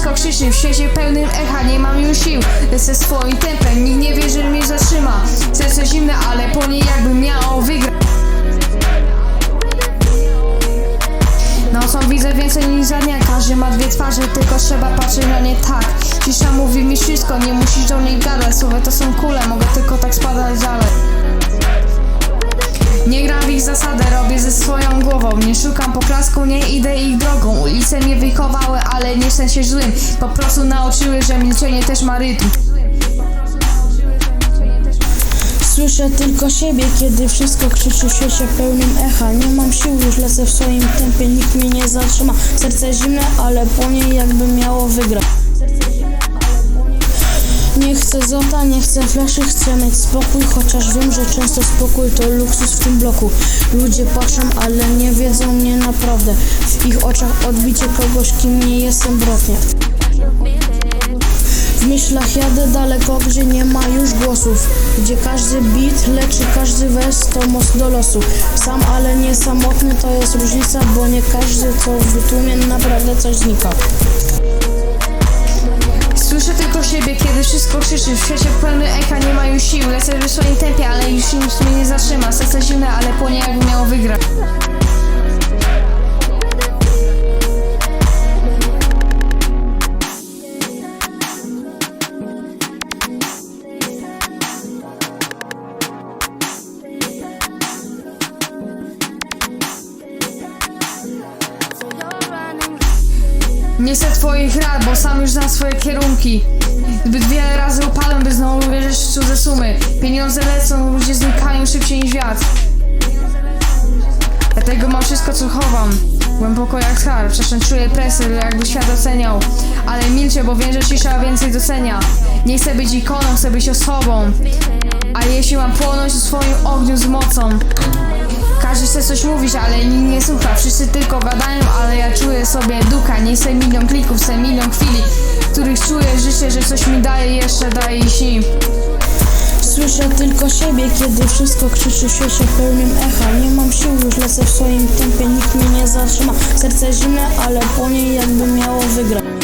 krzyczy W świecie pełnym echa, nie mam już sił. Lecę swoim tempem, nikt nie wie, że mnie zatrzyma. Serce zimne, ale po niej jakbym miało wygrać. Nocą widzę więcej niż za dnia. Każdy ma dwie twarze, tylko trzeba patrzeć na nie tak. Cisza mówi mi wszystko, nie musisz do niej gadać. Słowa to są kule, mogę tylko tak spadać dalej robię ze swoją głową. Nie szukam poklasku, nie idę ich drogą. Ulice mnie wychowały, ale nie w sensie złym. Po prostu nauczyły, że milczenie też ma rytm. Słyszę tylko siebie, kiedy wszystko krzyczy w świecie pełnym echa. Nie mam sił, już lecę w swoim tempie, nikt mnie nie zatrzyma. Serce zimne, ale płonie jakby miało wygrać chcę złota, nie chcę fleszy, chcę mieć spokój Chociaż wiem, że często spokój to luksus w tym bloku. Ludzie patrzą, ale nie wiedzą mnie naprawdę. W ich oczach odbicie kogoś, kim nie jestem brotnie w myślach jadę daleko, gdzie nie ma już głosów. Gdzie każdy beat leczy każdy wers to most do losu. Sam, ale nie samotny to jest różnica Bo nie każdy co w tłumie naprawdę coś znika Słyszę tylko siebie, kiedy wszystko krzyczy. W świecie pełnym echa, nie ma już sił. Lecę w swoim tempie, ale już nic mnie nie zatrzyma. Serce zimne, ale płonie jakby miało wygrać. Nie chcę twoich rad, bo sam już kierunki Zbyt wiele razy upadłem, by znowu uwierzyć w cudze sumy. Pieniądze lecą, ludzie znikają szybciej niż wiatr. Dlatego mam wszystko co chowam. Głęboko jak skarb, czasem czuję presję, jakby świat oceniał. Ale milczę, bo wiem, że cisza więcej docenia. Nie chcę być ikoną, chcę być osobą. A jeśli mam płonąć w swoim ogniu z mocą. Każdy chce coś mówić, ale nikt nie słucha. Wszyscy tylko gadają, ale ja czuję sobie ducha. Nie chcę milion klików, chcę milion chwili Których czuję życie, że coś mi daje, jeszcze daje i śni Słyszę tylko siebie, kiedy wszystko krzyczy świecie pełnym echa. Nie mam sił, już lecę w swoim tempie, nikt mnie nie zatrzyma. Serce zimne, ale płonie jakby miało wygrać